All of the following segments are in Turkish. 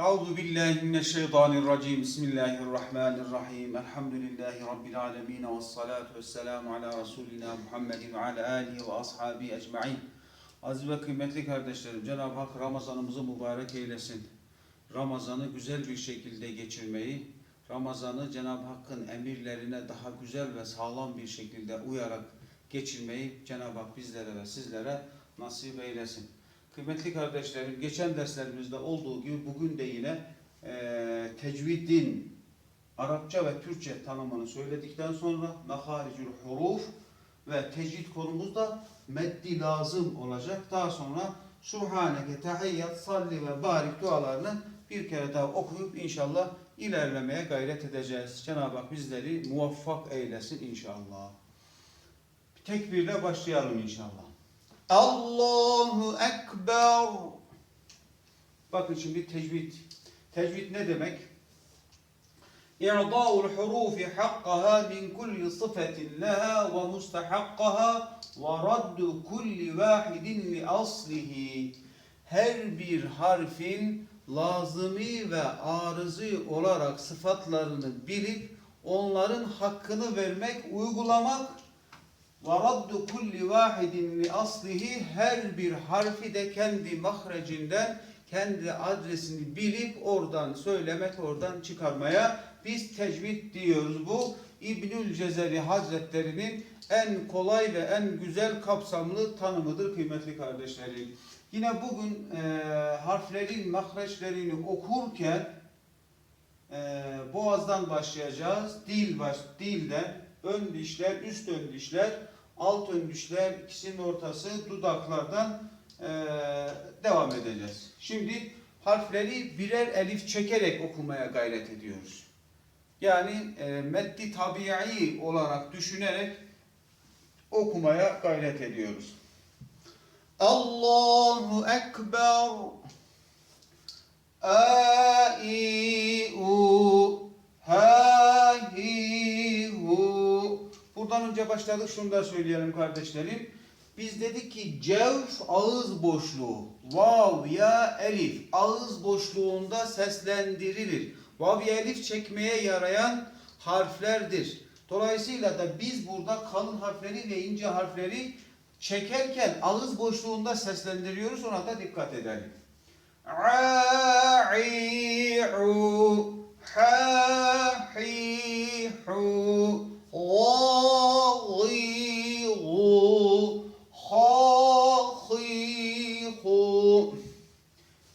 Euzu billahi mineşşeytanirracim. Bismillahirrahmanirrahim. Elhamdülillahi rabbil alamin ve salatu vesselamu ala resulina Muhammedin ve ala alihi ve ashabi ecmaîn. Aziz ve kıymetli kardeşlerim, Cenab-ı Hak Ramazanımızı mübarek eylesin. Ramazanı güzel bir şekilde geçirmeyi, Ramazanı Cenab-ı Hakk'ın emirlerine daha güzel ve sağlam bir şekilde uyarak geçirmeyi Cenab-ı Hak bizlere ve sizlere nasip eylesin. Kıymetli kardeşlerim, geçen derslerimizde olduğu gibi bugün de yine eee tecvidin Arapça ve Türkçe tanımını söyledikten sonra naharicül huruf ve tecvid konumuzda meddi lazım olacak. Daha sonra Subhaneke tehiyyat, salli ve barik dualarını bir kere daha okuyup inşallah ilerlemeye gayret edeceğiz. Cenab-ı Hak bizleri muvaffak eylesin inşallah. Tekbirle başlayalım inşallah. Allahu Ekber. Bakın şimdi tecvid. Tecvid ne demek? İ'dâ'ul hurufi hakkaha min kulli sıfetin leha ve mustahakkaha ve raddu kulli vahidin li aslihi. Her bir harfin lazımi ve arızı olarak sıfatlarını bilip onların hakkını vermek, uygulamak ve raddu kulli vahidin li aslihi her bir harfi de kendi mahrecinden kendi adresini bilip oradan söylemek, oradan çıkarmaya biz tecvid diyoruz. Bu İbnül Cezeri Hazretlerinin en kolay ve en güzel kapsamlı tanımıdır kıymetli kardeşlerim. Yine bugün e, harflerin mahreçlerini okurken e, boğazdan başlayacağız. Dil baş, dilden ön dişler, üst ön dişler, alt ön dişler, ikisinin ortası dudaklardan e, devam edeceğiz. Şimdi harfleri birer elif çekerek okumaya gayret ediyoruz. Yani e, meddi tabi'i olarak düşünerek okumaya gayret ediyoruz. Allahu Ekber A, i, u, ha, hi, hu. Buradan önce başladık. Şunu da söyleyelim kardeşlerim. Biz dedik ki cevf ağız boşluğu. Vav ya elif ağız boşluğunda seslendirilir. Vav ya elif çekmeye yarayan harflerdir. Dolayısıyla da biz burada kalın harfleri ve ince harfleri çekerken ağız boşluğunda seslendiriyoruz. Ona da dikkat edelim. A'i'u ha-hi-hu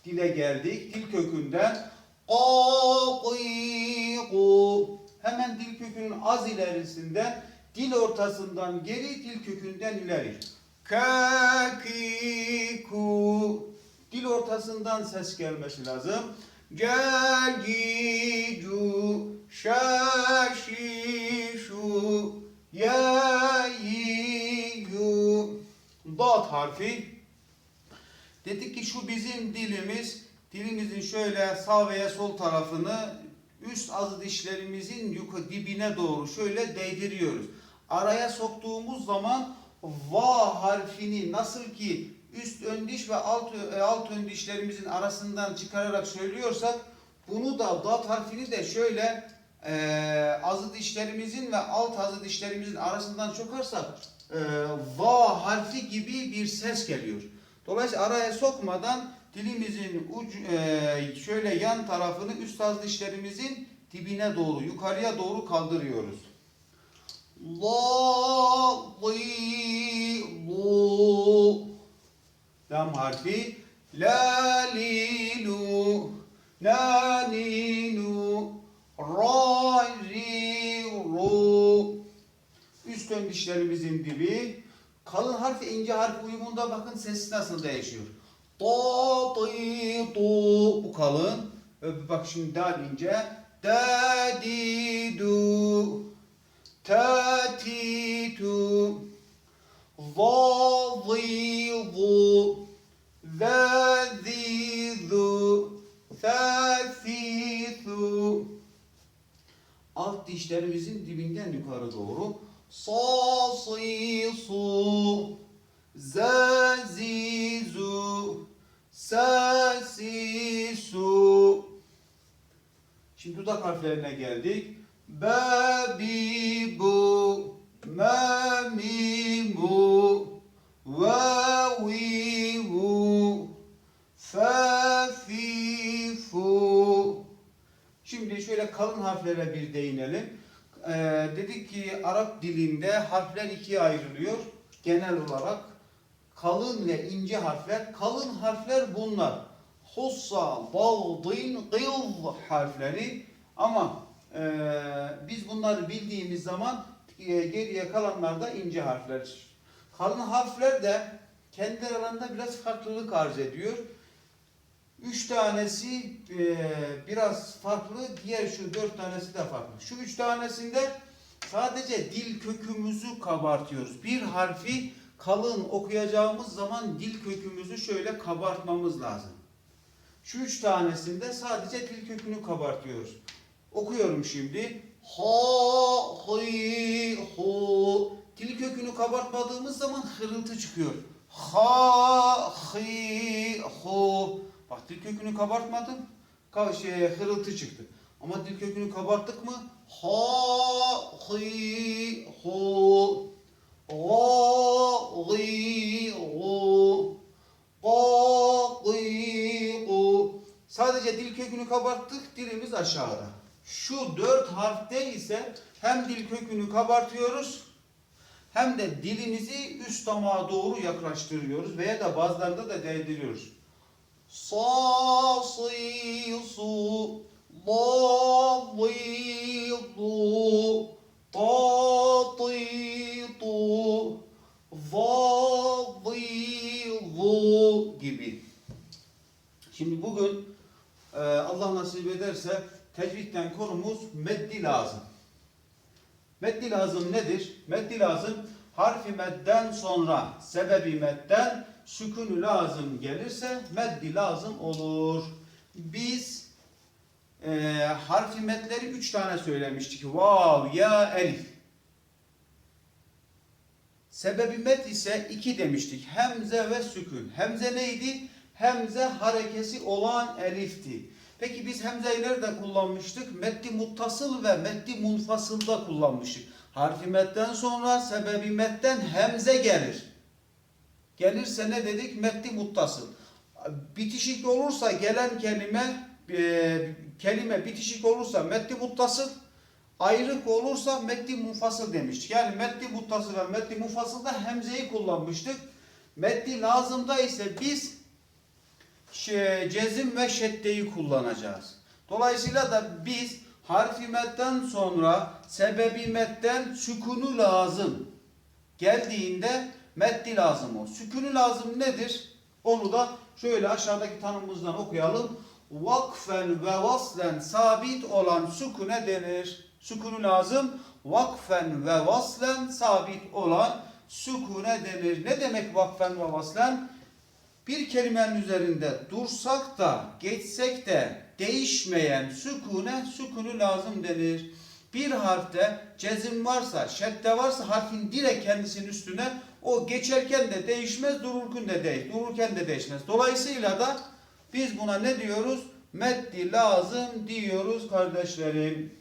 Dile geldik. Dil kökünden Hemen dil kökünün az ilerisinden dil ortasından geri dil kökünden ileri. Kakiku Dil ortasından ses gelmesi lazım. Cacicu Şaşişu Yayiyu Dot harfi Dedik ki şu bizim dilimiz dilimizin şöyle sağ veya sol tarafını üst azı dişlerimizin yukarı dibine doğru şöyle değdiriyoruz. Araya soktuğumuz zaman va harfini nasıl ki üst ön diş ve alt, e, alt ön dişlerimizin arasından çıkararak söylüyorsak bunu da dat harfini de şöyle e, azı dişlerimizin ve alt azı dişlerimizin arasından sokarsak e, va harfi gibi bir ses geliyor. Dolayısıyla araya sokmadan dilimizin ucu, e, şöyle yan tarafını üst az dişlerimizin dibine doğru, yukarıya doğru kaldırıyoruz. La, li, lu. Lam harfi. La, li, lu. La, li, lu. Ra, ri, ru. Üst ön dişlerimizin dibi. Kalın harf ince harf uyumunda bakın ses nasıl değişiyor. Ta, ti, tu. Bu kalın. Öbür bak şimdi daha ince. Da, di, du. Ta, ti, tu. Va, zi, zu. Za, zi, zu. Sa, si, su. Alt dişlerimizin dibinden yukarı doğru. Sa, si, su. Şimdi dudak harflerine geldik. Be, bi, bu, me, mi, mu, ve, vi, vu, fe, fi, fu. Şimdi şöyle kalın harflere bir değinelim. Ee, dedik ki Arap dilinde harfler ikiye ayrılıyor. Genel olarak kalın ve ince harfler. Kalın harfler bunlar. Hussa, daldin, gıyıl harfleri. Ama e, biz bunları bildiğimiz zaman e, geriye kalanlar da ince harfler. Kalın harfler de kendi aralarında biraz farklılık arz ediyor. Üç tanesi e, biraz farklı, diğer şu dört tanesi de farklı. Şu üç tanesinde sadece dil kökümüzü kabartıyoruz. Bir harfi kalın okuyacağımız zaman dil kökümüzü şöyle kabartmamız lazım. Şu üç tanesinde sadece dil kökünü kabartıyoruz. Okuyorum şimdi. Ha, hi, hu. Dil kökünü kabartmadığımız zaman hırıltı çıkıyor. Ha, hi, hu. Bak dil kökünü kabartmadım. Ka şey, hırıltı çıktı. Ama dil kökünü kabarttık mı? Ha, hi, hu. Ga, gi, gu. Ga, gi, gu. Sadece dil kökünü kabarttık, dilimiz aşağıda. Şu dört harfte ise hem dil kökünü kabartıyoruz, hem de dilimizi üst damağa doğru yaklaştırıyoruz veya da bazılarında da değdiriyoruz. Sa, si, su, la, li, du, ta, ti, tu, va, li, vu gibi. Şimdi bugün e, Allah nasip ederse tecvitten konumuz meddi lazım. Meddi lazım nedir? Meddi lazım harfi medden sonra sebebi medden sükünü lazım gelirse meddi lazım olur. Biz e, harfi medleri üç tane söylemiştik. Vav, ya, elif. Sebebi met ise iki demiştik. Hemze ve sükün. Hemze neydi? Hemze harekesi olan elifti. Peki biz hemzeyi nerede kullanmıştık? Meddi muttasıl ve meddi munfasılda kullanmıştık. Harfi metten sonra sebebi metten hemze gelir. Gelirse ne dedik? Meddi muttasıl. Bitişik olursa gelen kelime e, kelime bitişik olursa meddi muttasıl ayrık olursa meddi munfasıl demiştik. Yani meddi muttasıl ve meddi munfasılda hemzeyi kullanmıştık. Meddi lazımda ise biz cezim ve şeddeyi kullanacağız. Dolayısıyla da biz harfi metten sonra sebebi metten sükunu lazım geldiğinde meddi lazım o. Sükunu lazım nedir? Onu da şöyle aşağıdaki tanımımızdan okuyalım. Vakfen ve vaslen sabit olan sükune denir. Sükunu lazım. Vakfen ve vaslen sabit olan sükune denir. Ne demek vakfen ve vaslen? Bir kelimenin üzerinde dursak da geçsek de değişmeyen sükune sükunu lazım denir. Bir harfte cezim varsa, şedde varsa harfin direkt kendisinin üstüne o geçerken de değişmez, dururken de değil, dururken de değişmez. Dolayısıyla da biz buna ne diyoruz? Meddi lazım diyoruz kardeşlerim.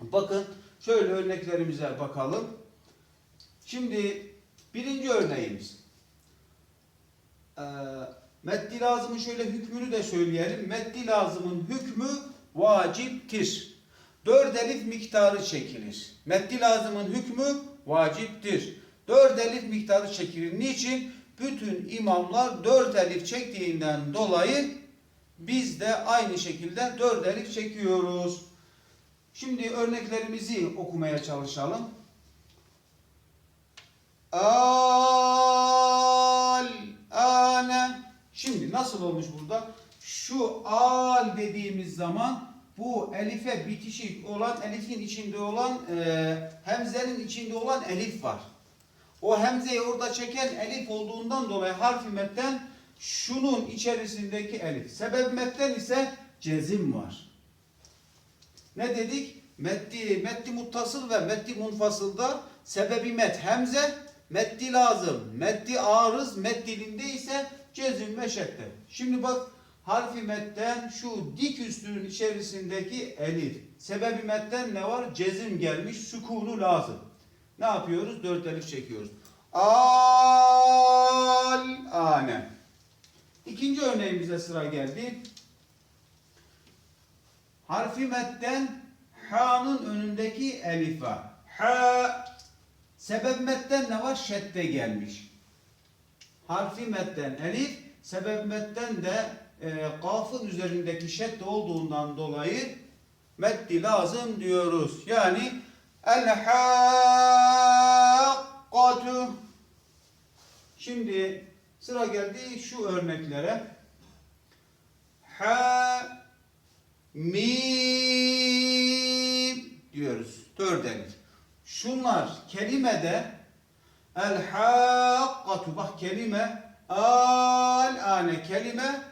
Bakın şöyle örneklerimize bakalım. Şimdi birinci örneğimiz. Ee, meddi lazımın şöyle hükmünü de söyleyelim. Meddi lazımın hükmü vaciptir. Dört elif miktarı çekilir. Meddi lazımın hükmü vaciptir. Dört elif miktarı çekilir. Niçin? Bütün imamlar dört elif çektiğinden dolayı biz de aynı şekilde dört elif çekiyoruz. Şimdi örneklerimizi okumaya çalışalım. Al ane. Şimdi nasıl olmuş burada? Şu al dediğimiz zaman bu elife bitişik olan elifin içinde olan e, hemzenin içinde olan elif var. O hemzeyi orada çeken elif olduğundan dolayı harfi metten şunun içerisindeki elif. Sebep metten ise cezim var. Ne dedik? Meddi, meddi muttasıl ve meddi munfasılda sebebi met hemze, meddi lazım, meddi arız, meddilinde ise cezim ve şedde. Şimdi bak Harfi metten şu dik üstünün içerisindeki elif. Sebebi metten ne var? Cezim gelmiş, sükunu lazım. Ne yapıyoruz? Dört elif çekiyoruz. Al ane. İkinci örneğimize sıra geldi. Harfi metten ha'nın önündeki elif var. Ha sebep metten ne var? Şedde gelmiş. Harfi metten elif, sebep metten de e, kafın üzerindeki şedde olduğundan dolayı meddi lazım diyoruz. Yani el hakkatu Şimdi sıra geldi şu örneklere. Ha mim diyoruz. Dört. Şunlar kelimede el hakkatu bak kelime al ane kelime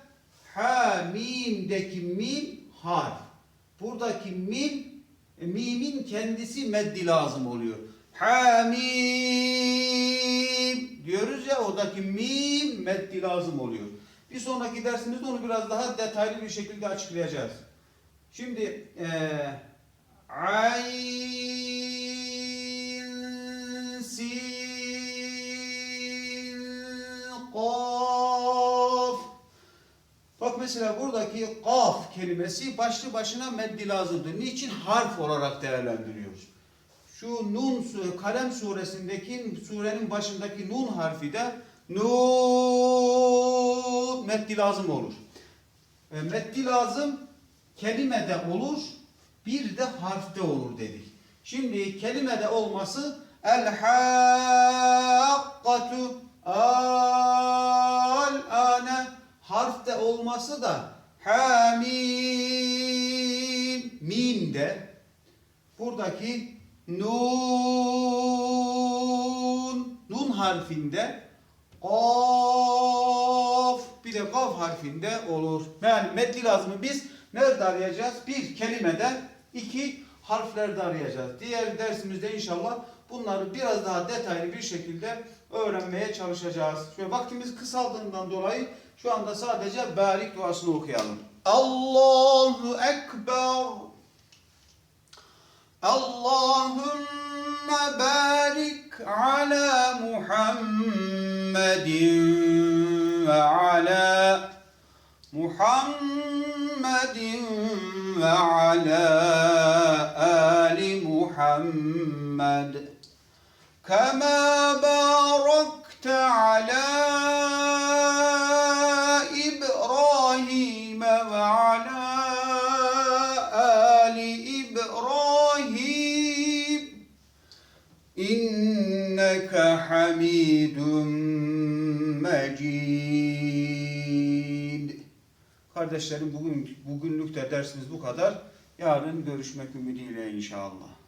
ha mimdeki mim harf. Buradaki mim e, mimin kendisi meddi lazım oluyor. Ha mim diyoruz ya oradaki mim meddi lazım oluyor. Bir sonraki dersimizde onu biraz daha detaylı bir şekilde açıklayacağız. Şimdi eee ayn sin kaf Bak mesela buradaki kaf kelimesi başlı başına meddi lazımdır. Niçin? Harf olarak değerlendiriyoruz. Şu Nun Kalem suresindeki surenin başındaki Nun harfi de Nun meddi lazım olur. E, meddi lazım kelimede olur, bir de harfte olur dedik. Şimdi kelimede olması el hakkatu harfte olması da hamim mimde buradaki nun nun harfinde Kaf bir de kaf harfinde olur. Yani metni lazımı biz nerede arayacağız? Bir kelimede, iki harflerde arayacağız. Diğer dersimizde inşallah bunları biraz daha detaylı bir şekilde öğrenmeye çalışacağız. Şöyle vaktimiz kısaldığından dolayı şu anda sadece barik duasını okuyalım. Allahu Ekber. Allahümme barik ala Muhammedin ve ala Muhammedin ve ala ali Muhammed kema barakte ala Kardeşlerim bugün bugünlük de dersimiz bu kadar. Yarın görüşmek ümidiyle inşallah.